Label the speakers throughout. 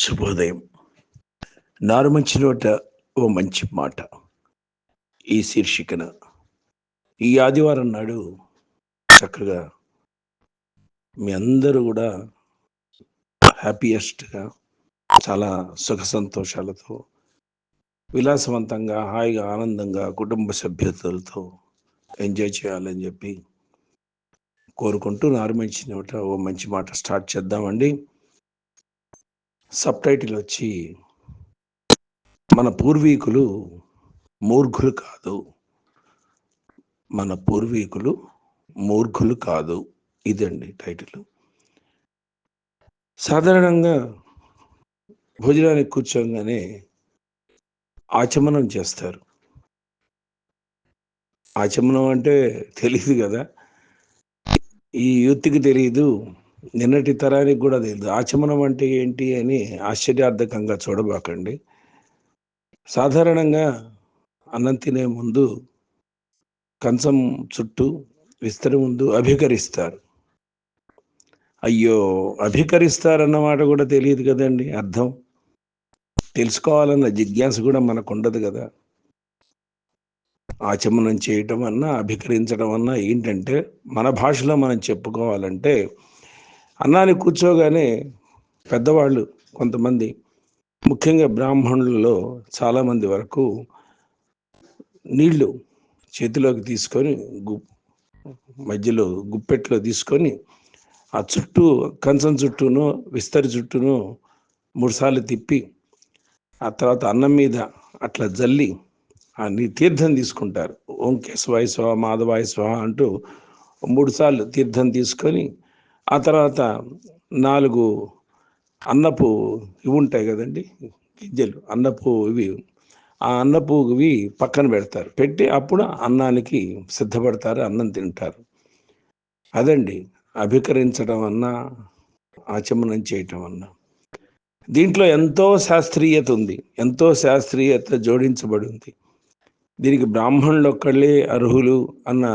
Speaker 1: శుభోదయం. నారు మంచి నోట ఓ మంచి మాట. ఈ శీర్షికన ఈ ఆదివారం నాడు చక్కగా మీ అందరూ కూడా హ్యాపీయెస్ట్గా చాలా సుఖ సంతోషాలతో విలాసవంతంగా హాయిగా ఆనందంగా కుటుంబ సభ్యులతో ఎంజాయ్ చేయాలని చెప్పి కోరుకుంటూ నారు మంచి నోట ఓ మంచి మాట స్టార్ట్ చేద్దామండి. సబ్ టైటిల్ వచ్చి మన పూర్వీకులు మూర్ఘులు కాదు. మన పూర్వీకులు మూర్ఘులు కాదు. ఇదండి టైటిల్. సాధారణంగా భోజనానికి కూర్చోగానే ఆచమనం చేస్తారు. ఆచమనం అంటే తెలియదు కదా. ఈ యూత్కి తెలియదు నిన్నటి తరానికి కూడా తెలియదు ఆచమనం అంటే ఏంటి అని ఆశ్చర్యార్థకంగా చూడబాకండి. సాధారణంగా అన్నం తినే ముందు కంచం చుట్టూ విస్తరి ముందు అభికరిస్తారు. అయ్యో! అభికరిస్తారన్న మాట కూడా తెలియదు కదండి అర్థం. తెలుసుకోవాలన్న జిజ్ఞాస కూడా మనకు ఉండదు కదా. ఆచమనం చేయటం అన్నా అభికరించడం అన్నా ఏంటంటే మన భాషలో మనం చెప్పుకోవాలంటే అన్నాన్ని కూర్చోగానే పెద్దవాళ్ళు కొంతమంది ముఖ్యంగా బ్రాహ్మణులలో చాలామంది వరకు నీళ్ళు చేతిలోకి తీసుకొని గు మధ్యలో గుప్పెట్లో తీసుకొని ఆ చుట్టూ కంచం చుట్టూను విస్తరి చుట్టూను మూడుసార్లు తిప్పి ఆ తర్వాత అన్నం మీద అట్లా జల్లి ఆ నీ తీర్థం తీసుకుంటారు. ఓంకేశవాయ స్వ మాధవాయ స్వ అంటూ మూడుసార్లు తీర్థం తీసుకొని ఆ తర్వాత నాలుగు అన్నపు ఇవి ఉంటాయి కదండి గింజలు అన్నపు ఇవి. ఆ అన్నపు ఇవి పక్కన పెడతారు. పెట్టి అప్పుడు అన్నానికి సిద్ధపడతారు అన్నం తింటారు. అదండి. అభికరించడం అన్నా ఆచమనం చేయటం అన్నా. దీంట్లో ఎంతో శాస్త్రీయత ఉంది. ఎంతో శాస్త్రీయత జోడించబడి ఉంది దీనికి బ్రాహ్మణులు ఒక్కళ్ళే అర్హులు అన్న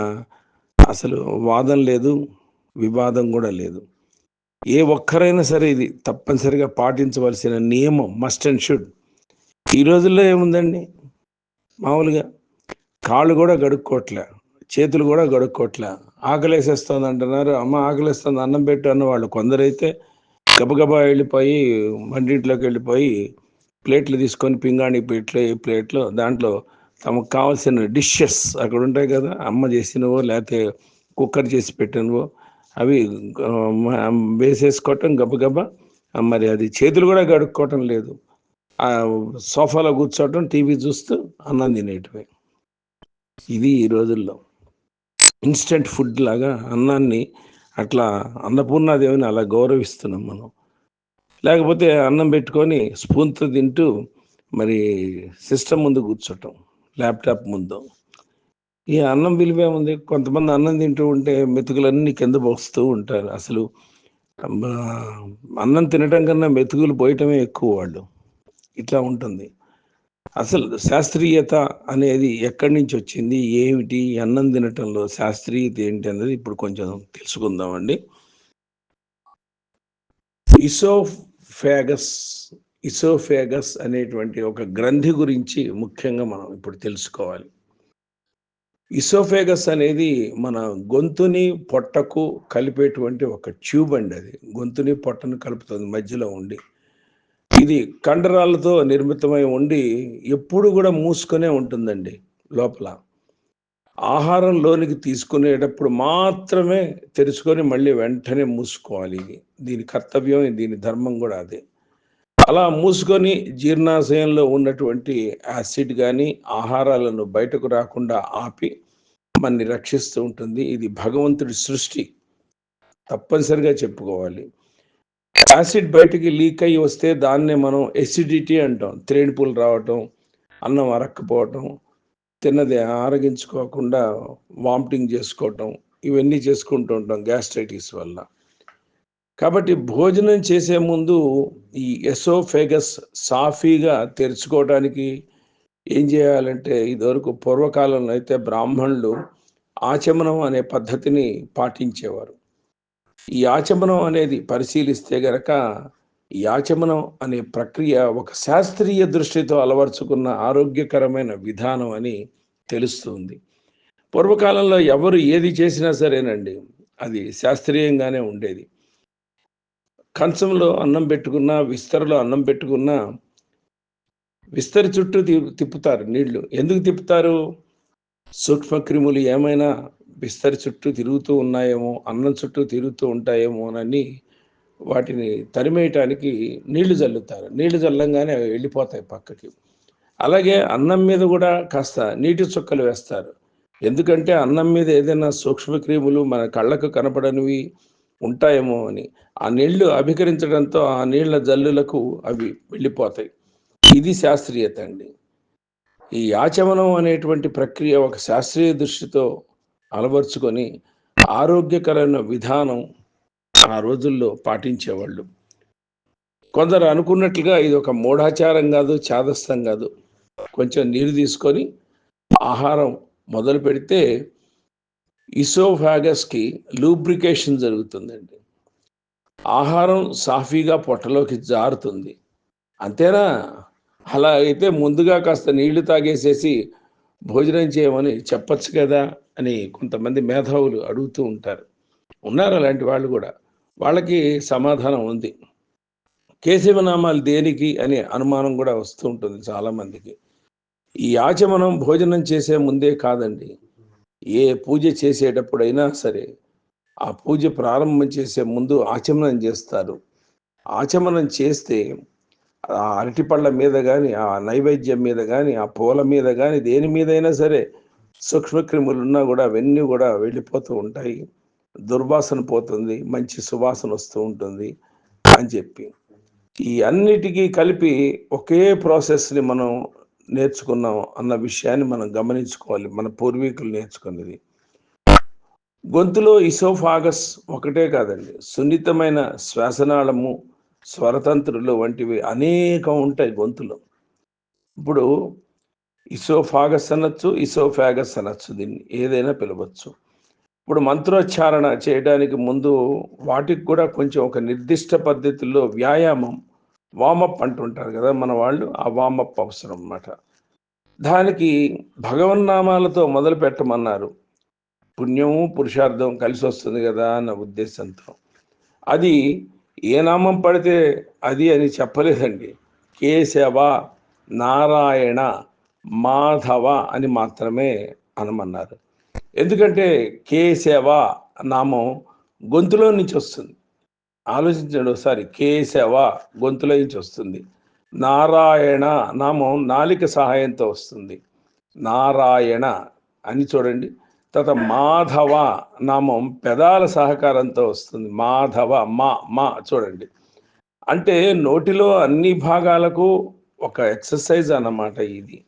Speaker 1: అసలు వాదం లేదు. వివాదం కూడా లేదు. ఏ ఒక్కరైనా సరే ఇది తప్పనిసరిగా పాటించవలసిన నియమం మస్ట్ అండ్ షుడ్ ఈ రోజుల్లో ఏముందండి? మామూలుగా కాళ్ళు కూడా గడుక్కోవట్లే చేతులు కూడా గడుక్కోవట్లే ఆకలేసేస్తుంది అంటున్నారు అమ్మ ఆకలిస్తుంది అన్నం పెట్టు అన్న వాళ్ళు కొందరైతే గబగబా వెళ్ళిపోయి వంటింట్లోకి వెళ్ళిపోయి ప్లేట్లు తీసుకొని పింగాణి ప్లేట్లు ఈ ప్లేట్లో దాంట్లో తమకు కావాల్సిన డిషెస్ అక్కడ ఉంటాయి కదా అమ్మ చేసినవో లేకపోతే కుక్కర్ చేసి పెట్టినవో అవి వేసేసుకోవటం గబగబా మరి అది చేతులు కూడా గడుక్కోవటం లేదు. ఆ సోఫాలో కూర్చోవటం టీవీ చూస్తూ అన్నం తినేటివే. ఇది ఈ రోజుల్లో. ఇన్స్టెంట్ ఫుడ్ లాగా అన్నాన్ని అట్లా అన్నపూర్ణాదేవిని అలా గౌరవిస్తున్నాం మనం. లేకపోతే అన్నం పెట్టుకొని స్పూన్తో తింటూ మరి సిస్టమ్ ముందు కూర్చోటం ల్యాప్టాప్ ముందు. ఈ అన్నం విలువే ఉంది. కొంతమంది అన్నం తింటూ ఉంటే మెతుకులన్నీ కింద పోస్తూ ఉంటారు. అసలు అన్నం తినటం కన్నా మెతుకులు పోయటమే ఎక్కువ వాళ్ళు. ఇట్లా ఉంటుంది. అసలు శాస్త్రీయత అనేది ఎక్కడి నుంచి వచ్చింది? ఏమిటి? అన్నం తినటంలో శాస్త్రీయత ఏంటి అనేది ఇప్పుడు కొంచెం తెలుసుకుందామండి. ఇసోఫేగస్ ఇసోఫేగస్ అనేటువంటి ఒక గ్రంథి గురించి ముఖ్యంగా మనం ఇప్పుడు తెలుసుకోవాలి. ఇసోఫేగస్ అనేది మన గొంతుని పొట్టకు కలిపేటువంటి ఒక ట్యూబ్ అండి అది. గొంతుని పొట్టను కలుపుతుంది మధ్యలో ఉండి. ఇది కండరాలతో నిర్మితమై ఉండి ఎప్పుడు కూడా మూసుకొనే ఉంటుందండి లోపల. ఆహారం లోనికి తీసుకునేటప్పుడు మాత్రమే తెరుచుకొని మళ్ళీ వెంటనే మూసుకోవాలి. ఇది దీని కర్తవ్యం దీని ధర్మం కూడా అదే. అలా మూసుకొని జీర్ణాశయంలో ఉన్నటువంటి యాసిడ్ కానీ ఆహారాలను బయటకు రాకుండా ఆపి మనని రక్షిస్తూ ఉంటుంది. ఇది భగవంతుడి సృష్టి. తప్పనిసరిగా చెప్పుకోవాలి. యాసిడ్ బయటికి లీక్ అయ్యి వస్తే దాన్నే మనం ఎసిడిటీ అంటాం. త్రేణిపులు రావటం అన్నం అరక్కపోవటం తిన్నది ఆరగించుకోకుండా వామిటింగ్ చేసుకోవటం ఇవన్నీ చేసుకుంటూ ఉంటాం గ్యాస్ట్రైటిస్ వల్ల. కాబట్టి భోజనం చేసే ముందు ఈ ఎసోఫేగస్ సాఫీగా తెరుచుకోవడానికి ఏం చేయాలంటే ఇదివరకు పూర్వకాలంలో అయితే బ్రాహ్మణులు ఆచమనం అనే పద్ధతిని పాటించేవారు. ఈ ఆచమనం అనేది పరిశీలిస్తే గనక ఈ ఆచమనం అనే ప్రక్రియ ఒక శాస్త్రీయ దృష్టితో అలవర్చుకున్న ఆరోగ్యకరమైన విధానం అని తెలుస్తుంది. పూర్వకాలంలో ఎవరు ఏది చేసినా సరేనండి అది శాస్త్రీయంగానే ఉండేది. కంచంలో అన్నం పెట్టుకున్నా విస్తరలో అన్నం పెట్టుకున్నా విస్తరి చుట్టూ తి- తిప్పుతారు నీళ్ళు. ఎందుకు తిప్పుతారు? సూక్ష్మక్రిములు ఏమైనా విస్తరి చుట్టూ తిరుగుతూ ఉన్నాయేమో అన్నం చుట్టూ తిరుగుతూ ఉంటాయేమోనని వాటిని తరిమేయటానికి నీళ్ళు చల్లుతారు నీళ్ళు చల్లంగానే అవి వెళ్ళిపోతాయి పక్కకి. అలాగే అన్నం మీద కూడా కాస్త నీటి చుక్కలు వేస్తారు. ఎందుకంటే అన్నం మీద ఏదైనా సూక్ష్మక్రిములు మన కళ్ళకు కనపడనివి ఉంటాయేమో అని. ఆ నీళ్ళు అభికరించడంతో ఆ నీళ్ళ జల్లులకు అవి వెళ్ళిపోతాయి. ఇది శాస్త్రీయత అండి. ఈ ఆచమనం అనేటువంటి ప్రక్రియ ఒక శాస్త్రీయ దృష్టితో అలవర్చుకొని ఆరోగ్యకరమైన విధానం ఆ రోజుల్లో పాటించేవాళ్ళు. కొందరు అనుకున్నట్లుగా ఇది ఒక మూఢాచారం కాదు చాదస్తం కాదు. కొంచెం నీరు తీసుకొని ఆహారం మొదలు పెడితే ఇసోఫాగస్కి లూబ్రికేషన్ జరుగుతుందండి. ఆహారం సాఫీగా పొట్టలోకి జారుతుంది. అంతేనా? అలా అయితే ముందుగా కాస్త నీళ్ళు తాగేసేసి భోజనం చేయమని చెప్పచ్చు కదా అని కొంతమంది మేధావులు అడుగుతూ ఉంటారు. ఉన్నారు అలాంటి వాళ్ళు కూడా. వాళ్ళకి సమాధానం ఉంది. కేశవనామాలు దేనికి అనే అనుమానం కూడా వస్తూ ఉంటుంది చాలామందికి. ఈ ఆచమనం భోజనం చేసే ముందే కాదండి. ఏ పూజ చేసేటప్పుడైనా సరే ఆ పూజ ప్రారంభం చేసే ముందు ఆచమనం చేస్తారు. ఆచమనం చేస్తే ఆ అరటిపళ్ళ మీద కానీ ఆ నైవేద్యం మీద కానీ ఆ పూల మీద కానీ దేని మీదైనా సరే సూక్ష్మక్రిములు ఉన్నా కూడా అవన్నీ కూడా వెళ్ళిపోతూ ఉంటాయి. దుర్వాసన పోతుంది మంచి సువాసన వస్తూ ఉంటుంది అని చెప్పి. ఈ అన్నిటికీ కలిపి ఒకే ప్రాసెస్ని మనం నేర్చుకున్నాం అన్న విషయాన్ని మనం గమనించుకోవాలి. మన పూర్వీకులు నేర్చుకున్నది. గొంతులో ఇసోఫాగస్ ఒకటే కాదండి. సున్నితమైన శ్వాసనాళము స్వరతంత్రులు వంటివి అనేకం ఉంటాయి గొంతులో. ఇప్పుడు ఇసోఫాగస్ అనొచ్చు ఇసోఫాగస్ అనొచ్చు దీన్ని. ఏదైనా పిలవచ్చు. ఇప్పుడు మంత్రోచ్చారణ చేయడానికి ముందు వాటికి కూడా కొంచెం ఒక నిర్దిష్ట పద్ధతిలో వ్యాయామం వామప్ అంటుంటారు కదా మన వాళ్ళు ఆ వామప్ అవసరం అన్నమాట. దానికి భగవన్నామాలతో మొదలు పెట్టమన్నారు. పుణ్యము పురుషార్థం కలిసి వస్తుంది కదా అన్న ఉద్దేశంతో. అది ఏ నామం పడితే అది అని చెప్పలేదండి. కేశవ నారాయణ మాధవ అని మాత్రమే అనమన్నారు. ఎందుకంటే కేశవ నామం గొంతులో నుంచి వస్తుంది. ఆలోచించండి ఒకసారి. కేశవ గొంతులో నుంచి వస్తుంది. నారాయణ నామం నాలిక సహాయంతో వస్తుంది. నారాయణ అని చూడండి. తర్వాత మాధవ నామం పెదాల సహకారంతో వస్తుంది. మాధవ మా మా చూడండి. అంటే నోటిలో అన్ని భాగాలకు ఒక ఎక్సర్సైజ్ అన్నమాట ఇది.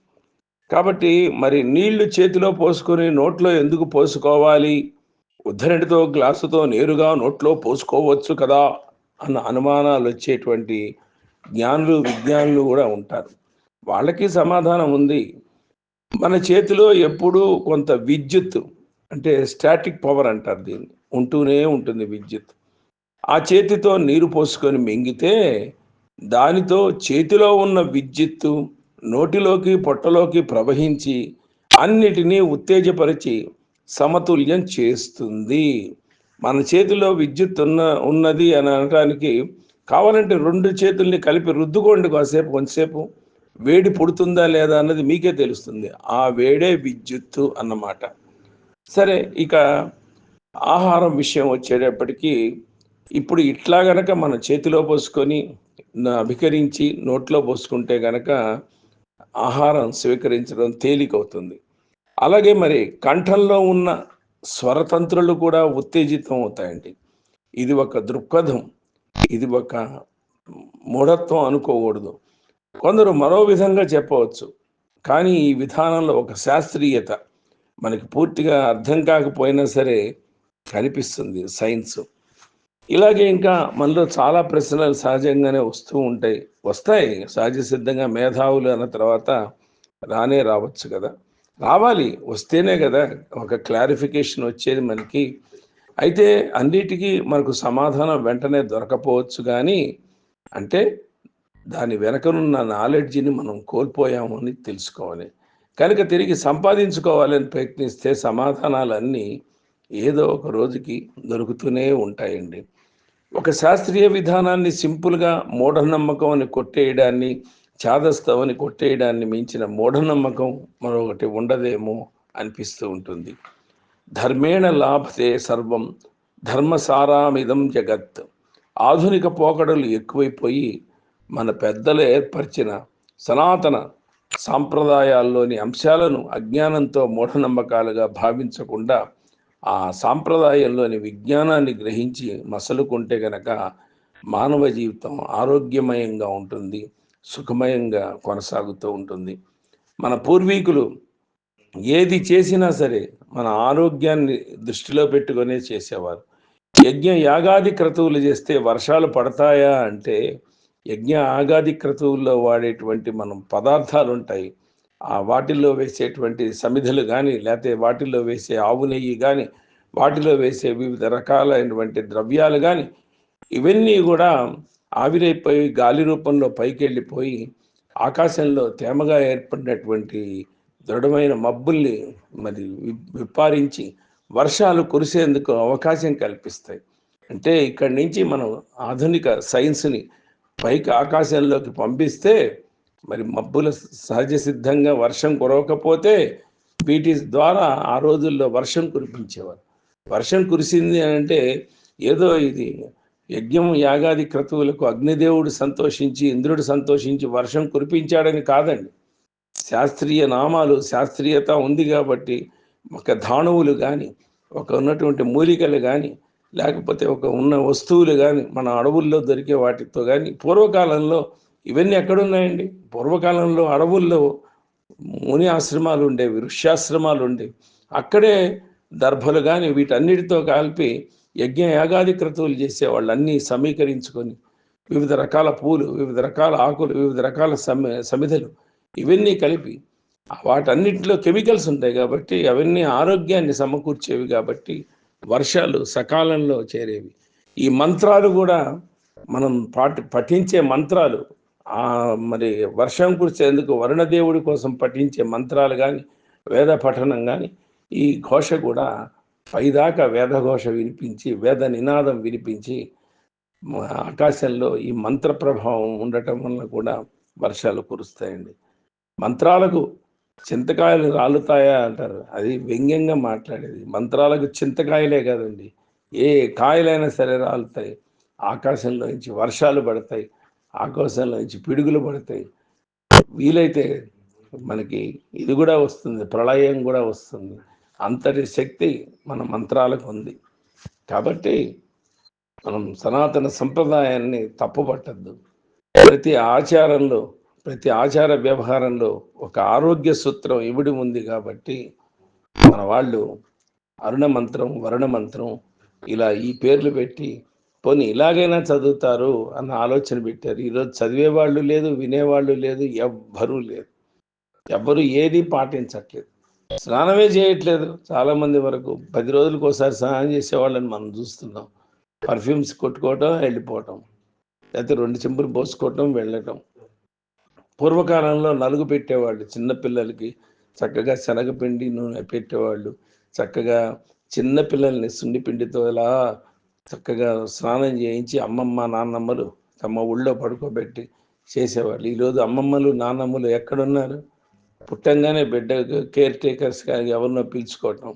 Speaker 1: కాబట్టి మరి నీళ్ళు చేతిలో పోసుకొని నోట్లో ఎందుకు పోసుకోవాలి? ఉద్ధరణితో గ్లాసుతో నేరుగా నోట్లో పోసుకోవచ్చు కదా అన్న అనుమానాలు వచ్చేటువంటి జ్ఞానులు విజ్ఞానులు కూడా ఉంటారు. వాళ్ళకి సమాధానం ఉంది. మన చేతిలో ఎప్పుడూ కొంత విద్యుత్ అంటే స్టాటిక్ పవర్ అంటారు దీన్ని. ఉంటూనే ఉంటుంది విద్యుత్. ఆ చేతితో నీరు పోసుకొని మింగితే దానితో చేతిలో ఉన్న విద్యుత్తు నోటిలోకి పొట్టలోకి ప్రవహించి అన్నిటినీ ఉత్తేజపరిచి సమతుల్యం చేస్తుంది. మన చేతిలో విద్యుత్ ఉన్న ఉన్నది అని అనడానికి కావాలంటే రెండు చేతుల్ని కలిపి రుద్దుకోండి కాసేపు కొంతసేపు. వేడి పుడుతుందా లేదా అన్నది మీకే తెలుస్తుంది. ఆ వేడే విద్యుత్తు అన్నమాట. సరే ఇక ఆహారం విషయం వచ్చేటప్పటికీ ఇప్పుడు ఇట్లా గనక మన చేతిలో పోసుకొని అభికరించి నోట్లో పోసుకుంటే గనక ఆహారం స్వీకరించడం తేలికవుతుంది. అలాగే మరి కంఠంలో ఉన్న స్వరతంత్రులు కూడా ఉత్తేజితం అవుతాయండి. ఇది ఒక దృక్పథం. ఇది ఒక మూఢత్వం అనుకోకూడదు. కొందరు మరో విధంగా చెప్పవచ్చు. కానీ ఈ విధానంలో ఒక శాస్త్రీయత మనకి పూర్తిగా అర్థం కాకపోయినా సరే కనిపిస్తుంది సైన్స్. ఇలాగే ఇంకా మనలో చాలా ప్రశ్నలు సహజంగానే వస్తూ ఉంటాయి. వస్తాయి. సహజ సిద్ధంగా మేధావులు అన్న తర్వాత రానే రావచ్చు కదా. రావాలి. వస్తేనే కదా ఒక క్లారిఫికేషన్ వచ్చేది మనకి. అయితే అన్నిటికీ మనకు సమాధానం వెంటనే దొరకపోవచ్చు కానీ అంటే దాని వెనకనున్న నాలెడ్జిని మనం కోల్పోయాము అని తెలుసుకోవాలి. కనుక తిరిగి సంపాదించుకోవాలని ప్రయత్నిస్తే సమాధానాలన్నీ ఏదో ఒక రోజుకి దొరుకుతూనే ఉంటాయండి. ఒక శాస్త్రీయ విధానాన్ని సింపుల్గా మూఢనమ్మకం అని కొట్టేయడాన్ని చాదస్తవని కొట్టేయడాన్ని మించిన మూఢనమ్మకం మరొకటి ఉండదేమో అనిపిస్తూ ఉంటుంది. ధర్మేణ లాభతే సర్వం ధర్మసారామిదం జగత్. ఆధునిక పోకడలు ఎక్కువైపోయి మన పెద్దలు ఏర్పరిచిన సనాతన సాంప్రదాయాల్లోని అంశాలను అజ్ఞానంతో మూఢనమ్మకాలుగా భావించకుండా ఆ సాంప్రదాయంలోని విజ్ఞానాన్ని గ్రహించి మసలుకుంటే గనక మానవ జీవితం ఆరోగ్యమయంగా ఉంటుంది. సుఖమయంగా కొనసాగుతూ ఉంటుంది. మన పూర్వీకులు ఏది చేసినా సరే మన ఆరోగ్యాన్ని దృష్టిలో పెట్టుకునే చేసేవారు. యజ్ఞ యాగాది క్రతువులు చేస్తే వర్షాలు పడతాయా అంటే యజ్ఞ ఆగాది క్రతువుల్లో వాడేటువంటి మనం పదార్థాలు ఉంటాయి ఆ వాటిల్లో వేసేటువంటి సమిధలు కానీ లేకపోతే వాటిల్లో వేసే ఆవు నెయ్యి కానీ వాటిలో వేసే వివిధ రకాలైనటువంటి ద్రవ్యాలు కానీ ఇవన్నీ కూడా ఆవిరైపోయి గాలి రూపంలో పైకి వెళ్ళిపోయి ఆకాశంలో తేమగా ఏర్పడినటువంటి దృఢమైన మబ్బుల్ని మరి విపారించి విప్పారించి వర్షాలు కురిసేందుకు అవకాశం కల్పిస్తాయి. అంటే ఇక్కడి నుంచి మనం ఆధునిక సైన్స్ని పైకి ఆకాశంలోకి పంపిస్తే మరి మబ్బుల సహజ సిద్ధంగా వర్షం కురవకపోతే వీటి ద్వారా ఆ రోజుల్లో వర్షం కురిపించేవారు. వర్షం కురిసింది అని అంటే ఏదో ఇది యజ్ఞం యాగాది క్రతువులకు అగ్నిదేవుడు సంతోషించి ఇంద్రుడు సంతోషించి వర్షం కురిపించాడని కాదండి. శాస్త్రీయ నామాలు శాస్త్రీయత ఉంది కాబట్టి ఒక ధాణువులు కానీ ఒక ఉన్నటువంటి మూలికలు కానీ లేకపోతే ఒక ఉన్న వస్తువులు కానీ మన అడవుల్లో దొరికే వాటితో కానీ పూర్వకాలంలో ఇవన్నీ ఎక్కడున్నాయండి? పూర్వకాలంలో అడవుల్లో ముని ఆశ్రమాలు ఉండేవి ఋష్యాశ్రమాలు ఉండేవి. అక్కడే దర్భలు కానీ వీటన్నిటితో కలిపి యజ్ఞ యాగాది క్రతువులు చేసేవాళ్ళు అన్నీ సమీకరించుకొని వివిధ రకాల పూలు వివిధ రకాల ఆకులు వివిధ రకాల సమి సమిధలు ఇవన్నీ కలిపి వాటన్నిటిలో కెమికల్స్ ఉంటాయి కాబట్టి అవన్నీ ఆరోగ్యాన్ని సమకూర్చేవి కాబట్టి వర్షాలు సకాలంలో చేరేవి. ఈ మంత్రాలు కూడా మనం పాటి పఠించే మంత్రాలు మరి వర్షం కురిసేందుకు వరుణదేవుడి కోసం పఠించే మంత్రాలు కానీ వేద పఠనం కానీ ఈ ఘోష కూడా పైదాకా వేదఘోష వినిపించి వేద నినాదం వినిపించి ఆకాశంలో ఈ మంత్ర ప్రభావం ఉండటం వల్ల కూడా వర్షాలు కురుస్తాయండి. మంత్రాలకు చింతకాయలు రాలుతాయా అంటారు. అది వ్యంగ్యంగా మాట్లాడేది. మంత్రాలకు చింతకాయలే కదండి. ఏ కాయలైనా సరే రాలుతాయి. ఆకాశంలో నుంచి వర్షాలు పడతాయి. ఆకాశంలో నుంచి పిడుగులు పడతాయి. వీలైతే మనకి ఇది కూడా వస్తుంది. ప్రళయం కూడా వస్తుంది. అంతటి శక్తి మన మంత్రాలకు ఉంది. కాబట్టి మనం సనాతన సంప్రదాయాన్ని తప్పుపట్టద్దు. ప్రతి ఆచారంలో ప్రతి ఆచార వ్యవహారంలో ఒక ఆరోగ్య సూత్రం ఇవిడి ఉంది కాబట్టి మన వాళ్ళు అరుణ మంత్రం వరుణ మంత్రం ఇలా ఈ పేర్లు పెట్టి పోనీ ఇలాగైనా చదువుతారు అన్న ఆలోచన పెట్టారు. ఈరోజు చదివేవాళ్ళు లేదు వినేవాళ్ళు లేదు ఎవ్వరూ లేదు ఎవ్వరు ఏది పాటించట్లేదు. స్నానమే చేయట్లేదు. చాలా మంది వరకు పది రోజులకు ఒకసారి స్నానం చేసేవాళ్ళని మనం చూస్తున్నాం. పర్ఫ్యూమ్స్ కొట్టుకోవటం వెళ్ళిపోవటం లేకపోతే రెండు చెంపులు పోసుకోవటం వెళ్ళటం. పూర్వకాలంలో నలుగు పెట్టేవాళ్ళు చిన్నపిల్లలకి చక్కగా శనగపిండి నూనె పెట్టేవాళ్ళు. చక్కగా చిన్న పిల్లల్ని సున్ని పిండితో ఇలా చక్కగా స్నానం చేయించి అమ్మమ్మ నాన్నమ్మలు తమ ఊళ్ళో పడుకోబెట్టి చేసేవాళ్ళు. ఈరోజు అమ్మమ్మలు నాన్నమ్మలు ఎక్కడున్నారు? పుట్టంగానే బిడ్డ కేర్ టేకర్స్ కానీ ఎవరినో పిలుచుకోవటం.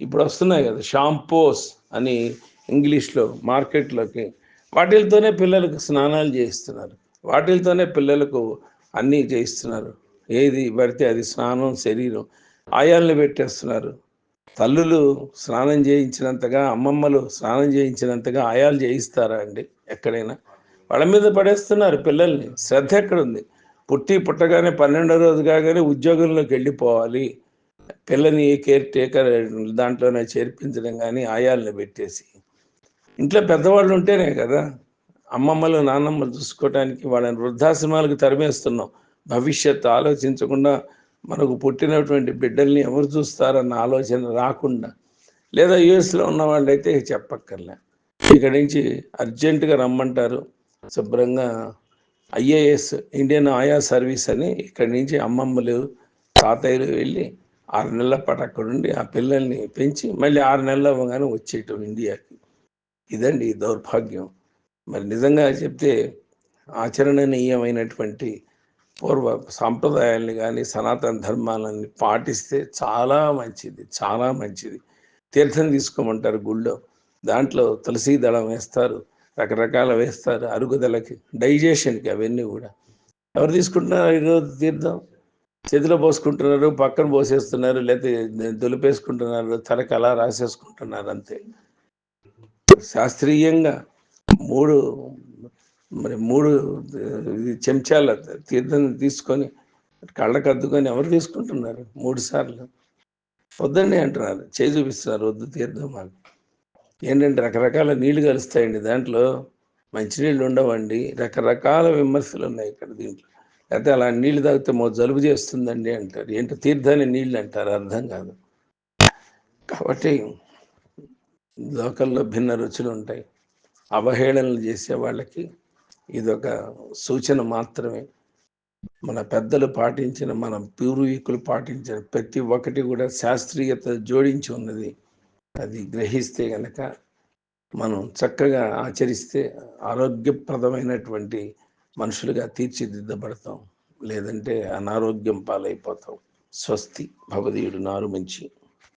Speaker 1: ఇప్పుడు వస్తున్నాయి కదా షాంపోస్ అని ఇంగ్లీష్లో మార్కెట్లోకి వాటిలతోనే పిల్లలకు స్నానాలు చేయిస్తున్నారు. వాటిలతోనే పిల్లలకు అన్నీ చేయిస్తున్నారు. ఏది పడితే అది స్నానం శరీరం ఆయాలను పెట్టేస్తున్నారు. తల్లులు స్నానం చేయించినంతగా అమ్మమ్మలు స్నానం చేయించినంతగా ఆయాలు చేయిస్తారా అండి? ఎక్కడైనా? వాళ్ళ మీద పడేస్తున్నారు పిల్లల్ని. శ్రద్ధ ఎక్కడుంది? పుట్టి పుట్టగానే పన్నెండో రోజు కాగానే ఉద్యోగంలోకి వెళ్ళిపోవాలి. పిల్లని కేర్ టేకర్ దాంట్లోనే చేర్పించడం కానీ ఆయాలను పెట్టేసి. ఇంట్లో పెద్దవాళ్ళు ఉంటేనే కదా అమ్మమ్మలు నాన్నమ్మలు చూసుకోవడానికి వాళ్ళని వృద్ధాశ్రమాలకు తరిమేస్తున్నాం. భవిష్యత్తు ఆలోచించకుండా మనకు పుట్టినటువంటి బిడ్డల్ని ఎవరు చూస్తారన్న ఆలోచన రాకుండా. లేదా యుఎస్లో ఉన్న వాళ్ళైతే చెప్పక్కర్లే. ఇక్కడి నుంచి అర్జెంటుగా రమ్మంటారు. శుభ్రంగా ఐఏఎస్ ఇండియన్ ఆయా సర్వీస్ అని ఇక్కడి నుంచి అమ్మమ్మలు తాతయ్యలు వెళ్ళి ఆరు నెలల పాటు అక్కడ ఉండి ఆ పిల్లల్ని పెంచి మళ్ళీ ఆరు నెలలు అవ్వగానే వచ్చేయటం ఇండియాకి. ఇదండి దౌర్భాగ్యం. మరి నిజంగా చెప్తే ఆచరణనీయమైనటువంటి పూర్వ సాంప్రదాయాల్ని కానీ సనాతన ధర్మాలని పాటిస్తే చాలా మంచిది చాలా మంచిది. తీర్థం తీసుకోమంటారు గుళ్ళో. దాంట్లో తులసి దళం వేస్తారు. రకరకాల వేస్తారు అరుగుదలకి డైజెషన్కి అవన్నీ కూడా. ఎవరు తీసుకుంటున్నారు ఈరోజు తీర్థం? చేతిలో పోసుకుంటున్నారు పక్కన పోసేస్తున్నారు లేకపోతే దులిపేసుకుంటున్నారు తనకు అలా రాసేసుకుంటున్నారు అంతే. శాస్త్రీయంగా మూడు మరి మూడు ఇది చెంచాల తీర్థం తీసుకొని కళ్ళకు అద్దుకొని ఎవరు తీసుకుంటున్నారు? మూడు సార్లు. వద్దండి అంటున్నారు. చేయి చూపిస్తున్నారు వద్దు తీర్థం మాకు. ఏంటంటే రకరకాల నీళ్ళు కలుస్తాయండి దాంట్లో. మంచినీళ్ళు ఉండవండి. రకరకాల విమర్శలు ఉన్నాయి ఇక్కడ దీంట్లో. అయితే అలా నీళ్ళు తాగితే మో జలుబు చేస్తుందండి అంటారు. ఏంటో తీర్థాన్ని నీళ్ళు అంటారు. అర్థం కాదు. కాబట్టి లోకల్లో భిన్న రుచులు ఉంటాయి. అవహేళనలు చేసే వాళ్ళకి ఇదొక సూచన మాత్రమే. మన పెద్దలు పాటించిన మన పూర్వీకులు పాటించిన ప్రతి ఒక్కటి కూడా శాస్త్రీయత జోడించి ఉన్నది. అది గ్రహిస్తే గనక మనం చక్కగా ఆచరిస్తే ఆరోగ్యప్రదమైనటువంటి మనుషులుగా తీర్చిదిద్దబడతాం. లేదంటే అనారోగ్యం పాలైపోతాం. స్వస్తి భవదీయుడు నారు మంచి.